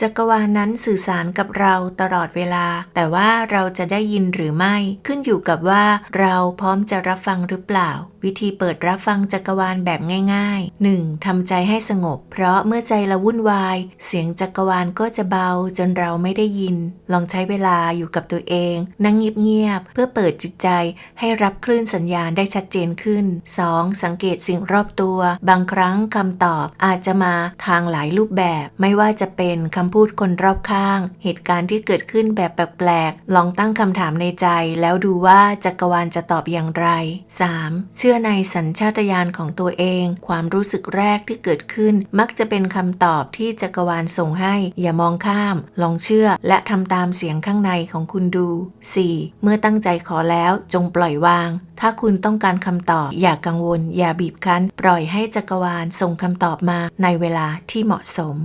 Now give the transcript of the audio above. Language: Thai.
จักรวาลนั้นสื่อสารกับเราตลอดเวลา แต่ว่าเราจะได้ยินหรือไม่ ขึ้นอยู่กับว่าเราพร้อมจะรับฟังหรือเปล่า วิธีเปิดรับฟังจักรวาลแบบง่าย ๆ 1. ทำใจให้สงบ เพราะเมื่อใจเราวุ่นวาย เสียงจักรวาลก็จะเบาจนเราไม่ได้ยิน ลองใช้เวลาอยู่กับตัวเอง นั่งเงียบๆเพื่อเปิดจิตใจให้รับคลื่นสัญญาณได้ชัดเจนขึ้น 2. สังเกตสิ่งรอบตัว บางครั้งคำตอบอาจจะมาทางหลายรูปแบบ ไม่ว่าจะเป็นคำพูดคนรอบข้าง เหตุการณ์ที่เกิดขึ้นแบบแปลกๆ ลองตั้งคำถามในใจ แล้วดูว่าจักรวาลจะตอบอย่างไร 3. เชื่อในสัญชาตญาณของตัวเอง ความรู้สึกแรกที่เกิดขึ้น มักจะเป็นคำตอบที่จักรวาลส่งให้ อย่ามองข้าม ลองเชื่อและทำตามเสียงข้างในของคุณดู 4. เมื่อตั้งใจขอแล้วจงปล่อยวาง ถ้าคุณต้องการคำตอบ อย่ากังวล อย่าบีบคั้น ปล่อยให้จักรวาลส่งคำตอบมาในเวลาที่เหมาะสม